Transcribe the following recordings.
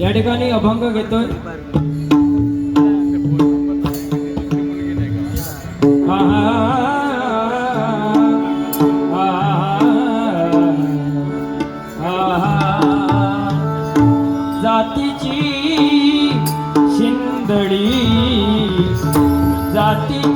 या ठिकाणी अभंग घेतोय. हा, हा, जातीची शिंदडी जातीची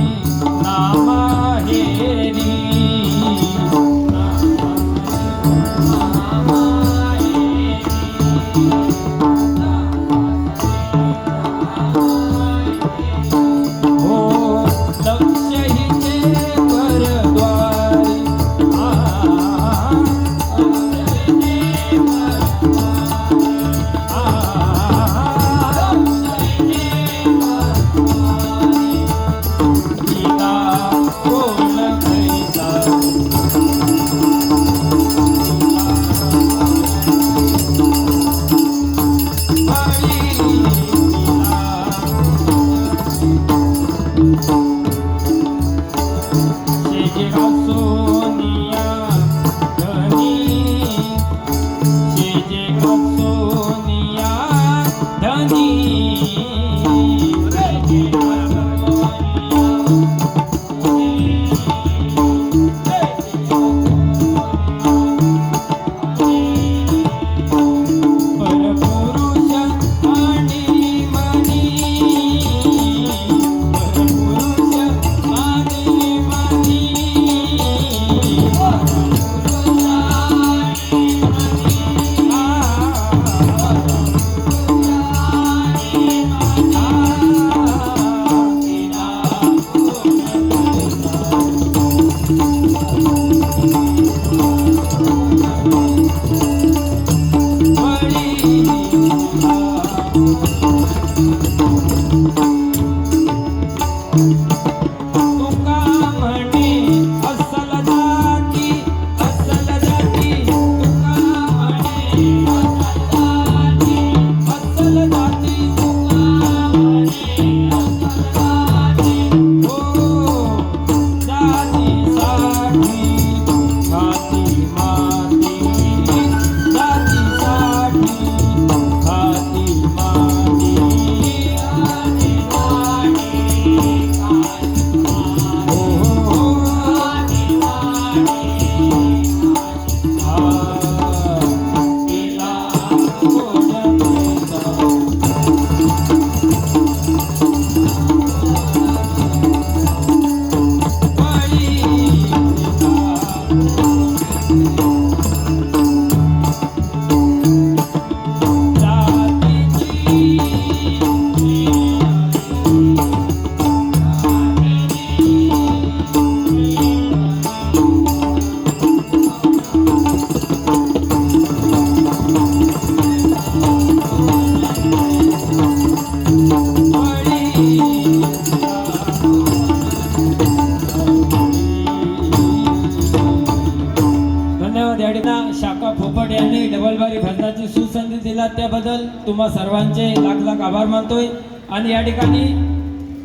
ठिकाणी पोपट यांनी डबलबारी भरण्याची सुसंधी दिला त्याबद्दल तुम्हा सर्वांचे लाख लाख आभार मानतोय. आणि या ठिकाणी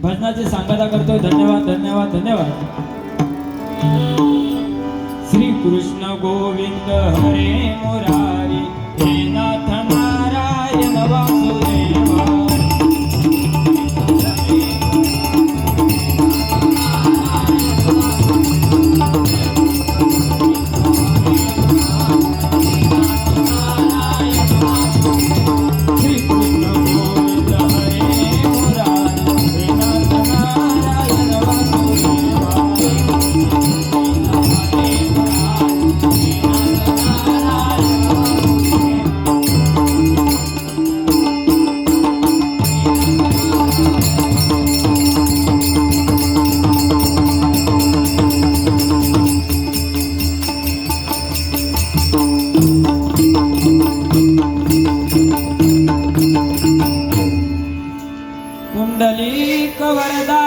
भजनाची सांगता करतोय. धन्यवाद धन्यवाद धन्यवाद. श्री कृष्ण गोविंद हरे मुरारी. कुण्डली कवरदा